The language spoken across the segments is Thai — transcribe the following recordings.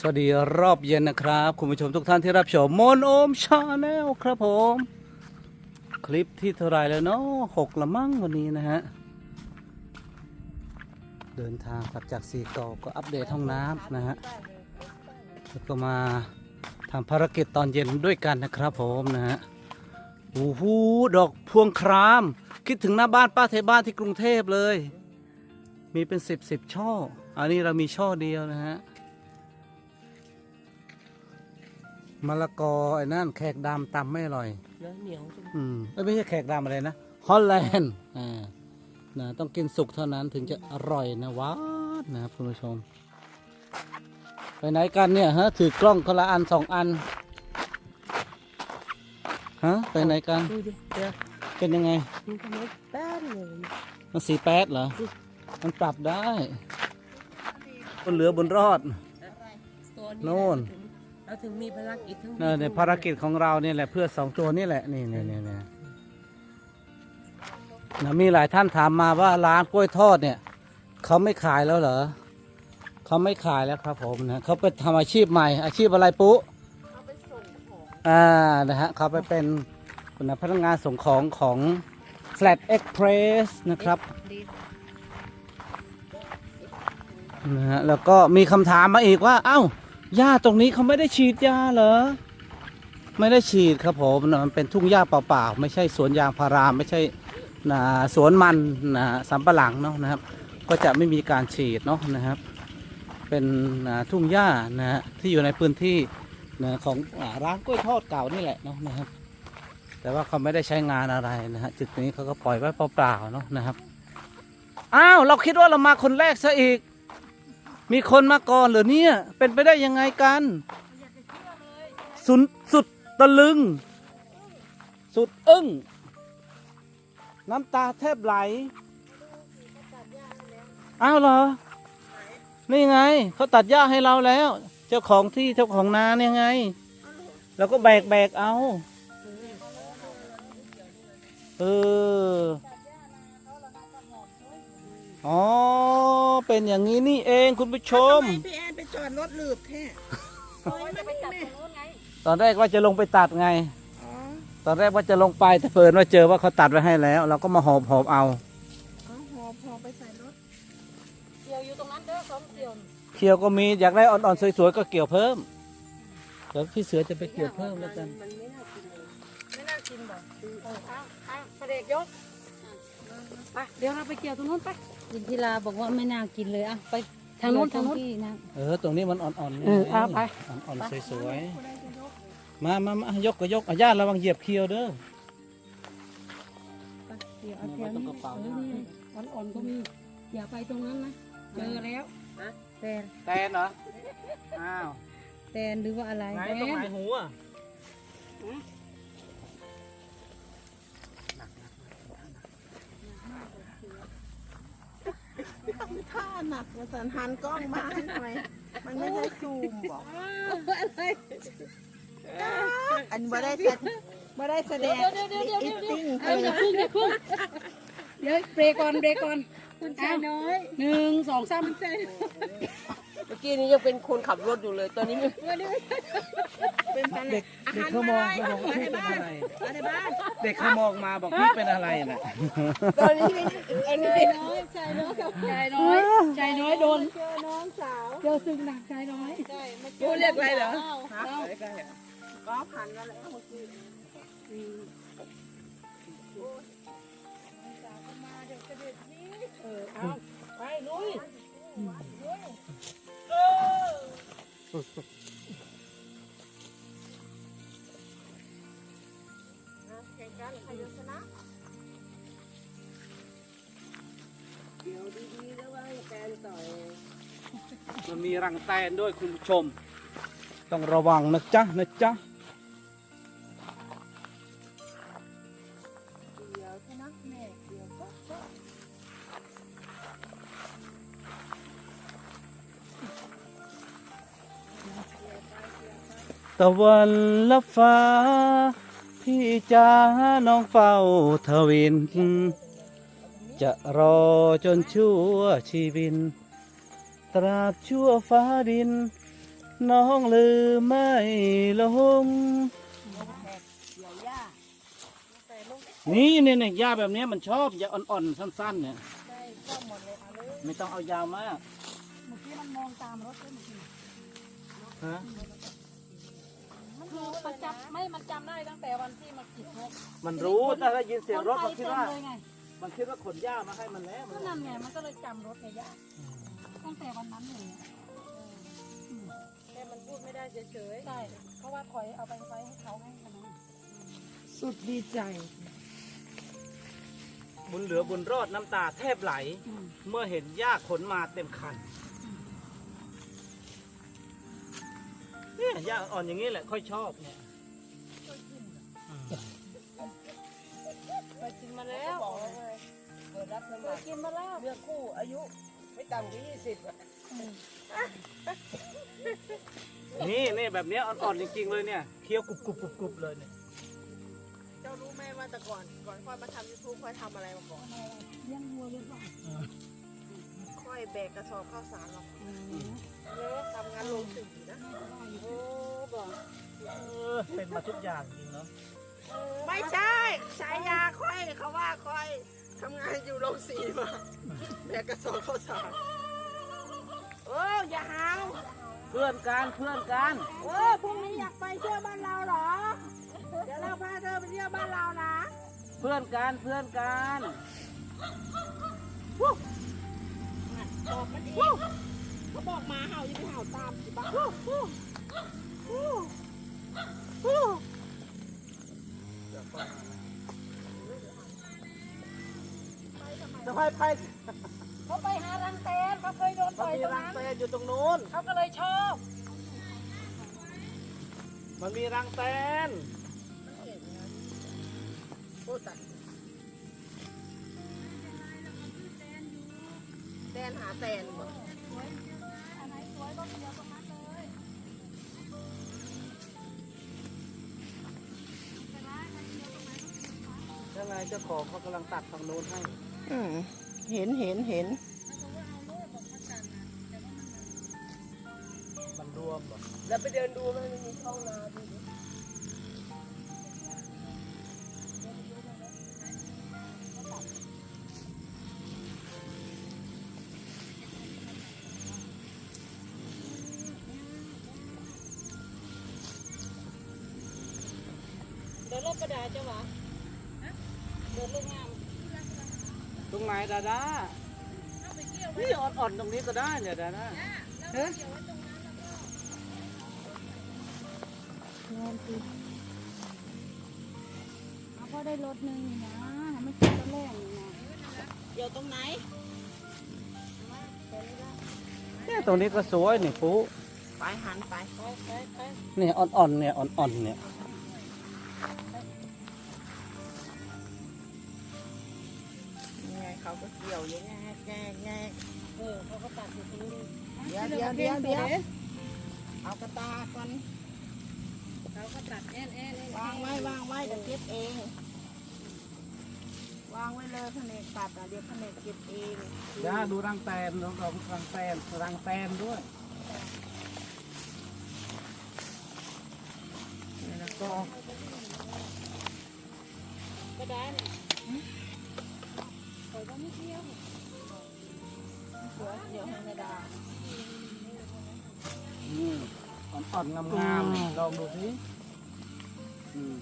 สวัสดีรอบเย็นนะครับ คุณผู้ชมทุกท่านที่รับชมมนโอมชาแนลครับผม คลิปที่เท่าไรแล้วเนาะหกละมั่งวันนี้นะฮะ เดินทางกลับจากสีเกาก็อัปเดตห้องน้ำนะฮะแล้วก็มาทำภารกิจตอนเย็นด้วยกันนะครับผมนะฮะโอ้โหดอกพวงคราม คิดถึงหน้าบ้านป้าเทบ้านที่กรุงเทพเลย มีเป็นสิบสิบช่อ อันนี้เรามีช่อเดียวนะฮะ มะละกอไอ้นั่นแขกดำตำไม่อร่อย เนื้อเหนียวใช่ไหมอืมเอ้ยไม่ใช่แขกดำอะไรนะฮอลแลนด์อ่านะต้องกินสุกเท่านั้นถึงจะอร่อยนะหวานนะครับคุณผู้ชม ไปไหนกันเนี่ยฮะถือกล้องคนละอันสองอันฮะไปไหนกันดูดิเดี๋ยวเป็นยังไง มันทำไมแป้นเลย มันสีแปดเหรอ มันปรับได้บนเหลือบนรอด ตัวโน่น เราถึงมีภารกิจทั้งเออในภารกิจของเราเนี่ยแหละเพื่อสองตัวนี่แหละนี่นี่นี่นี่นะมีหลายท่านถามมาว่าร้านกล้วยทอดเนี่ยเขาไม่ขายแล้วเหรอเขาไม่ขายแล้วครับผมนะเขาไปทำอาชีพใหม่ อาชีพอะไรปุ๊อ่านะฮะเขาไปเป็นพนักงานส่งของของ Flat Express นะครับดีนะฮะแล้วก็มีคำถามมาอีกว่า เอ้า หญ้าตรงนี้เขาไม่ได้ฉีดยาเหรอ ไม่ได้ฉีดครับผมมันเป็นทุ่งหญ้าเปล่าๆ ไม่ใช่สวนยางพาราไม่ใช่นะสวนมันนะสำปะหลังเนาะนะครับ ก็จะไม่มีการฉีดเนาะนะครับ เป็นนะทุ่งหญ้านะฮะที่อยู่ในพื้นที่นะของอาร้านกล้วยทอดเก่านี่แหละเนาะนะครับ แต่ว่าเขาไม่ได้ใช้งานอะไรนะฮะจุดนี้เขาก็ปล่อยไว้เปล่าๆเนาะนะครับ อ้าว เราคิดว่าเรามาคนแรกซะอีก มีคนมาก่อนเหรือเนี่ย เป็นไปได้ยังไงกันสุดสุดตะลึง สุดอึ้ง น้ำตาแทบไหล อ้าวเหรอ นี่ไง เขาตัดหญ้าให้เราแล้ว เจ้าของที่เจ้าของนาเนี่ยไง แล้วก็แบกแบกเอา เออ อ๋อ เป็นอย่างนี้นี่เองคุณผู้ชม ทำไพี่แอนไปจอดรถหลืบแท้โอ้ยมันนี่แม่ตอนแรกว่าจะลงไปตัดไง อ๋อตอนแรกว่าจะลงไปแต่เปิดว่าเจอว่าเขาตัดไว้ให้แล้ว เราก็มาหอบหอบเอาเอาหอบหอบไปใส่รถเกี่ยวอยู่ตรงนั้นเด้อสองเกี่ยวเกี่ยวก็มีอยากได้อ่อนๆสวยๆก็เกี่ยวเพิ่มเดี๋ยวพี่เสือจะไปเกี่ยวเพิ่มแล้วกัน มันไม่น่ากินเลยไม่น่ากินแบบเออเอาเอาประเด็กยก ไปเดี๋ยวเราไปเกี่ยวตรงนู้นไปยินทิลาบอกว่าไม่น่ากินเลยอะไปทางโน้นทางที่นะ เออ ตรงนี้มันอ่อนๆนี่เออเอาไป อ่อนๆสวยๆ มามามายกก็ยกอาญาติระวังเหยียบเคียวเด้อไปเดี๋ยวเอาแถวตรงนี้กระเป๋าเออนี่อ่อนๆก็มีอย่าไปตรงนั้นนะเจอแล้วแตนแตนเหรออ้าวแตนหรือว่าอะไรไหนแตตรงไหนนหูอะ ท่าหนักมาสันหันกล้องมาให้หน่อยมันไม่ได้ซูมบอกอันบ่ได้แสดบ่ได้แสดงอิตติ้งเอออย่าพึ่งอย่าพึ่งเดี๋ยวเบรกก่อนเบรกก่อนคุณชายน้อยหนึ่งสองสาม เมื่อกี้นี้ยังเป็นคนขับรถอยู่เลย ตอนนี้ไม่เป็นกันเด็กเด็กเขามองเขาบอกว่าพี่เป็นอะไรอะไรบ้างเด็กเขามองมาบอกพี่เป็นอะไรน่ะตอนนี้อันนี้น้อยชายน้อยกับชายน้อยชายน้อยโดนเจอน้องสาวเจอซึ่งหนักชายน้อยใช่มาพูดเรียกอะไรเหรอก็ผ่านมาแล้วเมื่อกี้ไปลุยแข่งกันใครจะชนะ เดี๋ยวดีๆแล้วว่าแฟนต่อยมันมีรังแตนด้วยคุณผู้ชม ต้องระวังนะจ๊ะนะจ๊ะ ตะวันลับฟ้า พี่จ้าน้องเฝ้าทวิน จะรอจนชั่วชีวิน ตราบชั่วฟ้าดิน น้องลืมไม่ลงเดี๋ยวย่านี่เนี่ยเนี่ยหญ้าแบบเนี้ยมันชอบหญ้าอ่อนๆ สั้นๆ เนี่ยได้ก็หมดเลยเอาเลยไม่ต้องเอายาวมาก เมื่อกี้มันมองตามรถด้วยเมื่อกี้ฮะมัน คือมันจำไม่มันจำได้ตั้งแต่วันที่มันกิดนกมันรู้ถ้าได้ยินเสียงรถคมันนคิดไปว่าเต็มเลยไงมันคิดว่าขนหญ้ามาให้มันแล้วก็นั่นไงมันก็เลยจำรถไงย่าตั้งแต่วันนั้นเลยแต่มันพูดไม่ได้เฉยๆใช่เพราะว่าถอยเอาไปไว้ให้เขาให้ขนมสุดดีใจ บุญเหลือบุญรอดน้ำตาแทบไหลเมื่อเห็นหญ้าขนมาเต็มคัน เนี่ยหญ้าอ่อนอย่างนี้แหละ ค่อยชอบเนี่ยเคยกินมาแล้วเปิดรับสเคมัยครกินมาแล้วเลือกคู่อายุไม่ต่ำกว่ายี่สิบอะนี่นี่แบบเนี้ยอ่อนๆจริงๆเลยเนี่ยเคี้ยวกรุบกรุบกรุบกรุบเลยเนี่ยเจ้ารู้ไหมว่าแต่ก่อนก่อนค่อยมาทำยูทูบค่อยทำอะไรมาก่อนเลี้ยงวัวหรือเปล่า ค่อยแบกกระสอบข้าวสารหรอกเลยทำงานลงสีนะโอ้บอกเออเป็นมาทุกอย่างจริงเนาะไม่ใช่ฉายาค่อยเขาว่าค่อยทำงานอยู่โรงสีมาแบกกระสอบข้าวสารโอ้อย่าหาวเพื่อนกันเพื่อนกันเออพรุ่งนี้อยากไปเที่ยวบ้านเราเหรอ เดี๋ยวเราพาเธอไปเที่ยวบ้านเรานะ เพื่อนกันเพื่อนกัน บอกมันเองเขาบอกหมาเห่าอย่าไปเห่าตามสิบ้าจะไปไปเขาไปหารังแตนเขาเคยโดนต่อยตรงรังนั้นแตนอยู่ตรงนู้น เขาก็เลยชอบมันมีรังแตนพูดตั แตนหาแตนบ่อันไหนสวยก็เดียวตรงนั้นเลยยังไงเจ้าของเขากำลังตัดฝั่งโน้นให้ อืมเห็นเห็นเห็น มันรวมเหรอแล้วไปเดินดูมันมีช่องนาดูดิ รถกระดาษจะวะเดินเรื่องงามตรงไหนดาดานี่อ่อนๆตรงนี้ก็ได้เนี่ยดาดาเอาก็ได้รถหนึ่งนี่นะไม่ใช่ตอนแรกนี่นะเดี๋ยวตรงไหนเนี่ยตรงนี้ก็สวยนี่ปุ๊ไปหันไป ไปไปไปเนี่ยอ่อนๆเนี่ยอ่อนๆเนี่ยไง ก็เกี่ยวอย่างแง่แง่แง่เออเขาก็ตัดอยู่ตรงนี้เดี๋ยวเดี๋ยวเดี๋ยวเดี๋ยวเอากระตาก่อนเขาก็ตัดแอนแอนแอนวางไว้วางไว้เดี๋ยวเก็บเอง วางไว้เลยแผนกตัดอะเดี๋ยวแผนกเก็บเองย่าดูรังแตนดูดอกรังแตนรังแตนด้วยนี่แล้วก็กระดาษเนี่ย อยก็ไม่เที่ยวเดี๋ยวเดี๋ยวให้แม่ดาอืมอ่อนๆงามๆนี่ลองดูสิอืม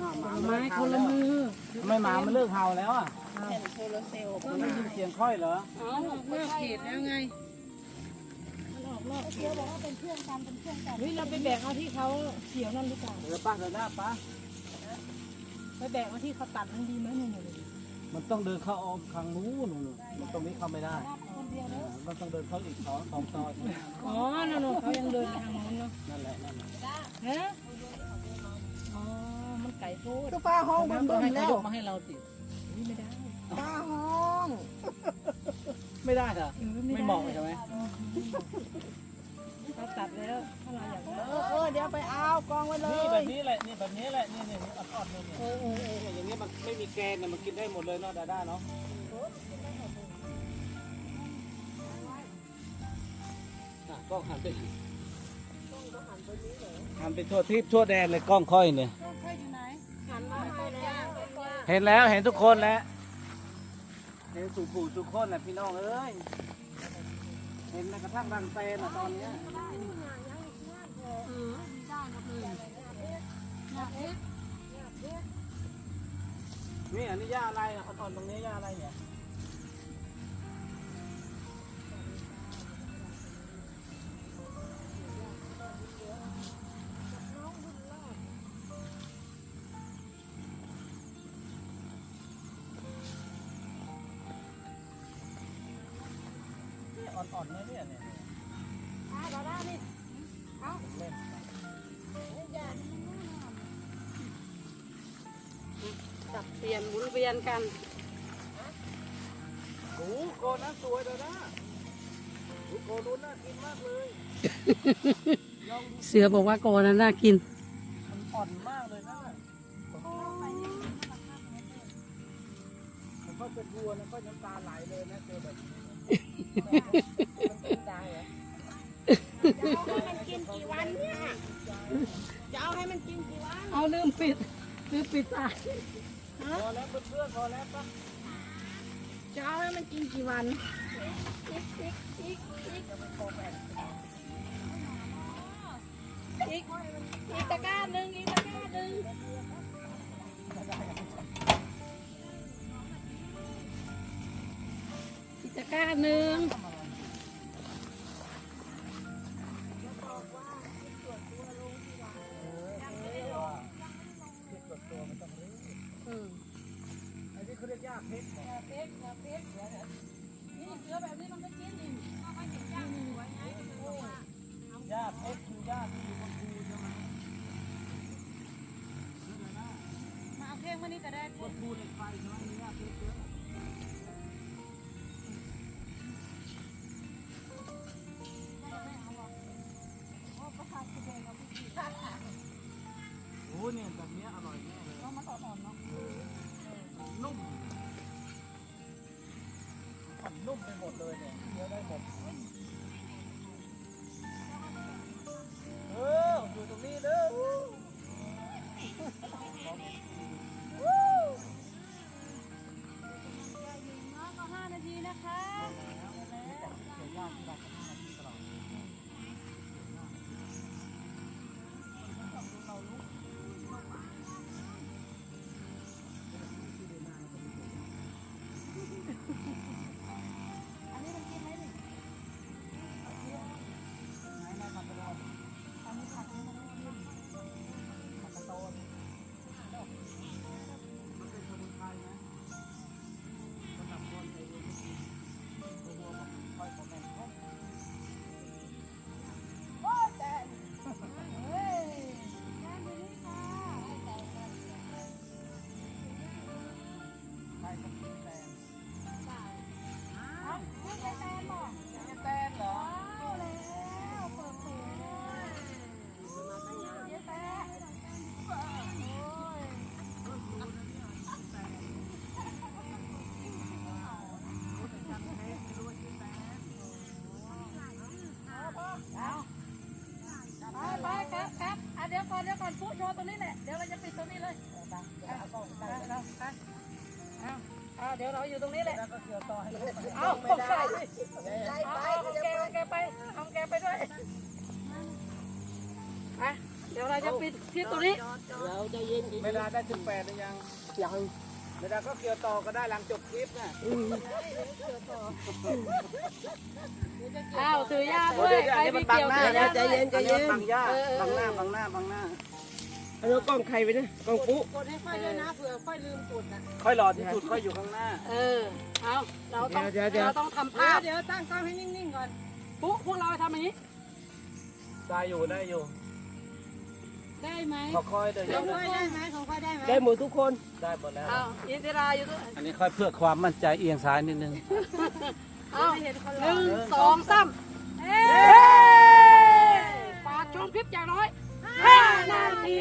อ้าวหมาไม้เลิกคเห่านละแล้วมือทำไมหมามันเลิกเห่าแล้วอะแผ่นโซลาร์เซลล์ไม่ได้ยินเสียงค่อยเหรอ เอาออกนอกเขตแล้วไง มันออกนอกเขตบอกว่าเป็นเพื่อนกันเป็นเพื่อนกันเฮ้ยเราไปแบกเอาที่เขาเขียวนั่นหรือเปล่าเดี๋ยวป้าเดินหน้าป้าไปแบกเอาที่เขาตัดนั่นดีไหมเนี่ยเนี่ยมันต้องเดินเข้าออมทางนู้นนู่นมันตรงนี้เข้าไม่ได้คนเดียวแล้วมันต้องเดินเข้าอีกสองสองซอยอ๋อนั่นเขายังเดินไปทางโน้นเนาะนั่นแหละนั่นแหละฮะอ๋อมันไก่โพดคือฟ้าห้องมันเบิ่มแล้วมาให้เราตินี่ไม่ได้ฟ้าห้อง ไม่ได้เหรอเออไม่เหมาะใช่ไหมไป เขาตัดแล้วถ้าเราอยากได้เออเออเดี๋ยวไปเอากองไว้เลนี่แบบย นี้แหละนี่แบบนี้แหละนี่นี่อ่อนๆเลยเนี่ยเออเออเออเนี่ยอย่างนี้มันไม่มีแกนเนี่ยมันกินได้หมดเลยเนาะดาด้าเนาะอะกล้องหันไปหันไปทั่วทิพย์ทั่วแดนเลยกล้องค่อยเนี่ยหันมาให้แล้วเห็นแล้วเห็นทุกคนแล้วเห็นสุผูสุคนนะพี่น้องเอ้ย เห็นแม้กระทั่งรังเตนอะตอนเนี้ยนี่อันนี้ย่าอะไรอะอ่อนตรงนี้ย่าอะไรเนี่ย อ่อนๆนะเนี่ยเนี่ยจับเปลี่ยนหมุนเวียนกันโอ้โหโกนั้นสวยเลยนะโอ้โหโกนู้นน่ากินมากเลยเสือบอกว่าโกนั้นน่ากินมันอ่อนมากเลยนะผมก็เป็นวัวแล้วก็น้ำตาไหลเลยนะเจอแบบนี้ มันเป็นตายเหรอมันกินกี่วันเนี่ยจะเอาให้มันกินกี่วันเอาลืมปิดลืมปิดตาพอแล้วเพื่อนพอแล้วปะจะเอาให้มันกินกี่วันอีกอีกตะกร้าหนึ่งอีกตะกร้าหนึ่งอีกตะกร้า หนึ่งอืมอันนี้เขาเรียกยาเพชรเหรอเพชรเพชรนี่เสือแบบนี้มันก็กินนี่ย่าเพชรคือยาที่อยู่บนภูใช่ไหมมาเอาเพลงมานี่ก็ได้บนภูเหล็กไฟใช่ไหมมียาเพชรเยอะ เอาเดี๋ยวเราอยู่ตรงนี้แหละ แล้วก็เกี่ยวต่อให้ลูกไปเอาของใส่ใจเอาไปเอาของแกเอาแกไปเอาแกไปด้วยไปเดี๋ยวเราจะปิดที่ตรงนี้ เราจะเย็นไม่ได้ได้ถึงแปดหรือยังยังไม่ได้ก็เกี่ยวต่อก็ได้หลังจบคลิปน่ะอ้าวถือยาด้วยใครไม่เกี่ยวถือยาใจด้วย เย็นใจเย็นบังหญ้าบังหน้าบังหน้า บังหน้าเอากล้องใครไปเนี่ยกล้องปุ๊กดให้ค่อยด้วยนะเผื่อค่อยลืมกดนะค่อยรอที่สุดค่อยอยู่ข้างหน้า เออ เอาเราต้องเดี๋ยวเดี๋ยวเราต้องทำภาพเดี๋ยวตั้งกล้องให้นิ่งๆก่อนปุ๊พวกเราทำอย่างนี้ ได้อยู่ได้อยู่ได้ไหมขอคอยเดี๋ยวของค่อยได้ไหมของค่อยได้ไหมได้หมดทุกคนได้หมดแล้ว เอาอินทิราอยู่ด้วยอันนี้ค่อยเพื่อความมั่นใจเอียงซ้ายนิดนึง เอาเห็นเขาหหล่อนึ่งสองสามเฮ้ลงคลิปอย่างน้อย ห้านาที